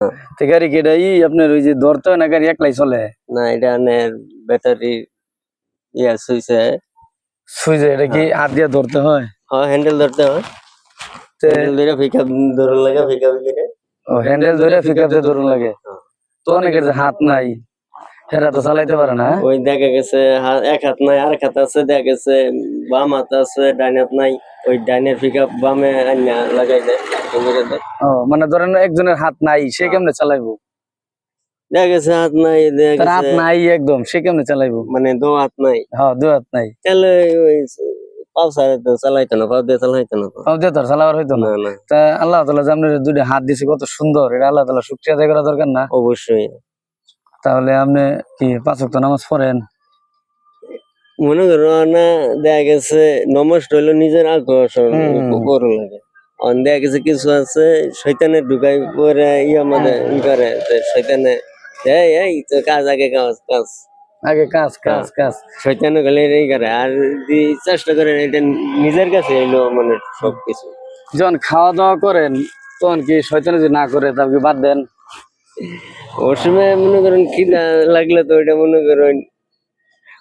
তো গাড়ি কি এটা ই আপনার ওই যে ধরতে না গাড়ি একলাই চলে? না এটা আনের ব্যাটারি ইয়া সুইচে। সুইজে এটা কি হাত দিয়ে ধরতে হয়? হ্যাঁ হ্যান্ডেল ধরতে হয়। হ্যান্ডেল ধরে ফিকাপ ধরুন লাগে ও হ্যান্ডেল ধরে পিকআপে ধরুন লাগে। হ্যাঁ। তো অনেকের হাত নাই। হেরা তো চালাইতে পারে না ওই দেখা গেছে এক হাত নাই আর হাত আছে দেখা গেছে বাম হাত আছে ডাইন হাত নাই ওই ডাইনের পিকআপ বামে আইনা লাগাই দেয় ও মানে ধরেন একজনের হাত নাই সে কেমনে চালাইবো? দেখা গেছে হাত নাই দেখা হাত নাই একদম সে কেমনে চালাইবো? মানে দো হাত নাই। হ্যাঁ দু হাত নাই। তাহলে ওই তো চালাইতো না দিয়ে চালাইতো না দিয়ে চালাবার হইতো না। তা আল্লাহ যে আপনার দুটো হাত দিছে কত সুন্দর এটা আল্লাহ তালা শুক্রিয়া আদায় করা দরকার না। অবশ্যই। তাহলে আপনি কি পাঁচ ওয়াক্ত নামাজ পড়েন? মনে করো না দেখা গেছে নমাজ হইল নিজের আকর্ষণ। বড় লাগে। দেখা গেছে কিছু আছে শৈতানে ঢুকাই পরে ইয়া মানে করে শৈতানে এই এই তো কাজ আগে কাজ কাজ। আগে কাজ কাজ কাজ। শৈতানে গেলে এই করে আর চেষ্টা করেন এটা নিজের কাছে এলো মানে সবকিছু। যখন খাওয়া দাওয়া করেন তখন কি শয়তানে যদি না করে তাহলে কি বাদ দেন? ওর সময় মনে করেন খিদা লাগলে তো ওইটা মনে করেন।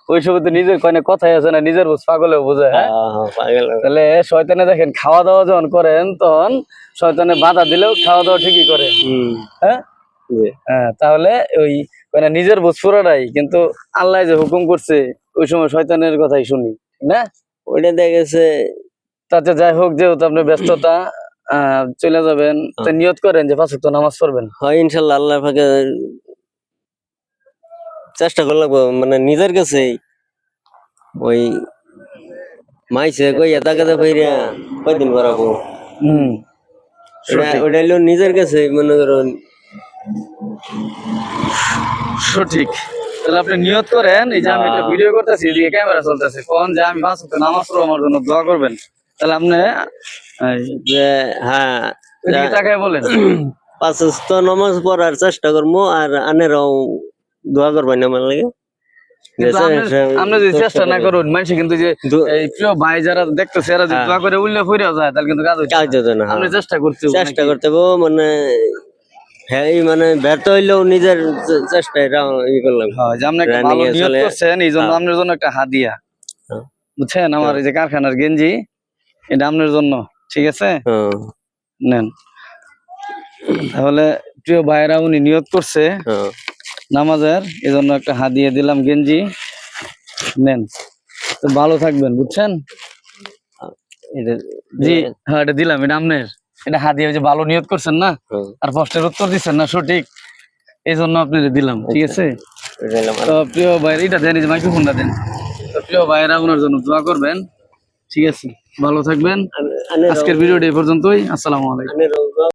ওই সময় তো নিজের কয়নে কথাই আছে না নিজের বুঝ পাগলেও বোঝে হ্যাঁ? আহ, পাগল তাহলে শয়তানে দেখেন খাওয়া দাওয়া যখন করেন তখন শয়তানে বাধা দিলেও খাওয়া দাওয়া ঠিকই করেন হ্যাঁ? হ্যাঁ তাহলে ওই মানে নিজের বুঝ পুরোটাই কিন্তু আল্লাহ যে হুকুম করছে ওই সময় শয়তানের কথাই শুনি না? ওইটা দেখেছে তাতে যাই হোক যেহেতু আপনার ব্যস্ততা চলে যাবেন। তা নিয়ত করেন যে পাঁচ নামাজ পড়বেন। হয় ইনশাল্লাহ আল্লাহ পাকে চেষ্টা করে লাগবো। মানে নিজের কাছে ওই মাইছে কই এত কথা কইরা কয়দিন করাবো? হুম। ওটা- ওটা হলো নিজের কাছে মনে করুন। সঠিক। তাহলে আপনি নিয়ত করেন এই যে আমি একটা ভিডিও করতেছি এদিকে ক্যামেরা চলতেছে কোন যে আমি নামাজ পড়ব আমার জন্য দোয়া করবেন। তাহলে আপনি যে হ্যাঁ তাকায় বলেন পাঁচ নামাজ পড়ার চেষ্টা করব আর আনেরাও দোয়া করবেন আমার লাগে যদি চেষ্টা না করুন মানুষ কিন্তু যে প্রিয় ভাই যারা দেখতেছে এরা যদি হ্যাঁ। দোয়া করে উল্লেখ হয়ে যায় তাহলে কিন্তু কাজ হচ্ছে কাজ না। হ্যাঁ। চেষ্টা করতে চেষ্টা করতে মানে হ্যাঁ মানে ব্যর্থ হইলেও নিজের চেষ্টায় ই করলাম হ্যাঁ, যে আপনি একটা ভালো এ করছেন এই জন্য। আপনার জন্য একটা হাদিয়া। বুঝছেন আমার এই যে কারখানার গেঞ্জি এটা আপনার জন্য ঠিক আছে? হ্যাঁ। নেন। তাহলে প্রিয় ভাইরা উনি নিয়ত করছে হ্যাঁ। নামাজের এই জন্য একটা হাদিয়া দিলাম গেঞ্জি। নেন। তো ভালো থাকবেন বুঝছেন? এটা জি হ্যাঁ। এটা দিলাম এটা আপনার। যে ভালো নিয়ত করছেন না? হ্যাঁ, আর প্রশ্নের উত্তর দিচ্ছেন না সঠিক? এই জন্য আপনার দিলাম ঠিক আছে? তো প্রিয় ভাইয়ের এটা দেন এই যে মাইক্রোফোনটা দেন। তো প্রিয় ওনার জন্য দোয়া করবেন। ঠিক আছে ভালো থাকবেন। আজকের ভিডিওটি এ পর্যন্তই আসসালামু আলাইকুম।